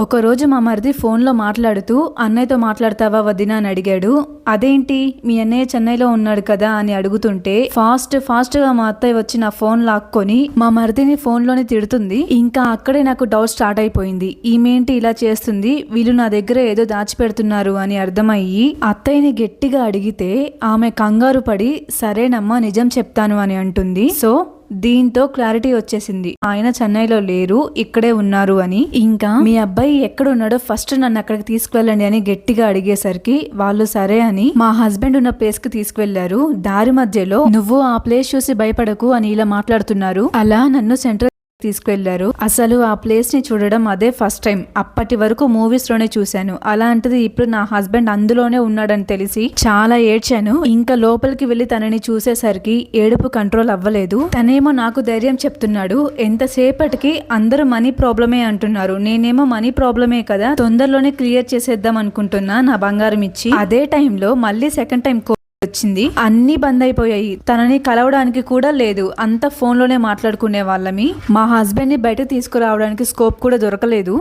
ఒకరోజు మా మరిది ఫోన్లో మాట్లాడుతూ అన్నయ్యతో మాట్లాడతావా వదినా? అని అడిగాడు. అదేంటి? మీ అన్నయ్య చెన్నైలో ఉన్నాడు కదా? అని అడుగుతుంటే ఫాస్ట్ ఫాస్ట్గా మా అత్తయ్య వచ్చి నా ఫోన్ లాక్కొని మా మరిదిని ఫోన్లోనే తిడుతుంది. ఇంకా అక్కడే నాకు డౌట్ స్టార్ట్ అయిపోయింది. ఈమెంటి ఇలా చేస్తుంది? వీళ్ళు నా దగ్గర ఏదో దాచిపెడుతున్నారు అని అర్థమయ్యి అత్తయ్యని గట్టిగా అడిగితే ఆమె కంగారు పడి సరేనమ్మా నిజం చెప్తాను అని అంటుంది. సో దీంతో క్లారిటీ వచ్చేసింది. ఆయన చెన్నైలో లేరు ఇక్కడే ఉన్నారు అని. ఇంకా మీ అబ్బాయి ఎక్కడ ఉన్నాడో ఫస్ట్ నన్ను అక్కడికి తీసుకువెళ్ళండి అని గట్టిగా అడిగేసరికి వాళ్ళు సరే అని మా హస్బెండ్ ఉన్న ప్లేస్కి తీసుకువెళ్ళారు దారి మధ్యలో నువ్వు ఆ ప్లేస్ చూసి భయపడకు అని ఇలా మాట్లాడుతున్నారు. అలా నన్ను సెంట్రల్ తీసుకువెళ్ళారు అసలు ఆ ప్లేస్ని చూడడం అదే ఫస్ట్ టైం. అప్పటి వరకు మూవీస్లోనే చూశాను. అలాంటిది ఇప్పుడు నా హస్బెండ్ అందులోనే ఉన్నాడని తెలిసి చాలా ఏడ్చాను. ఇంకా లోపలికి వెళ్ళి తనని చూసేసరికి ఏడుపు కంట్రోల్ అవ్వలేదు. తనేమో నాకు ధైర్యం చెప్తున్నాడు. ఎంతసేపటికి అందరూ మనీ ప్రాబ్లమే అంటున్నారు. నేనేమో మనీ ప్రాబ్లమే కదా. తొందరలోనే క్లియర్ చేసేద్దాం అనుకుంటున్నా నా బంగారం ఇచ్చి. అదే టైంలో మళ్ళీ సెకండ్ టైం వచ్చింది. అన్ని బంద్ అయిపోయాయి. తనని కలవడానికి కూడా లేదు. అంత ఫోన్లోనే మాట్లాడుకునే వాళ్ళమి మా హస్బెండ్ని బయట తీసుకురావడానికి స్కోప్ కూడా దొరకలేదు.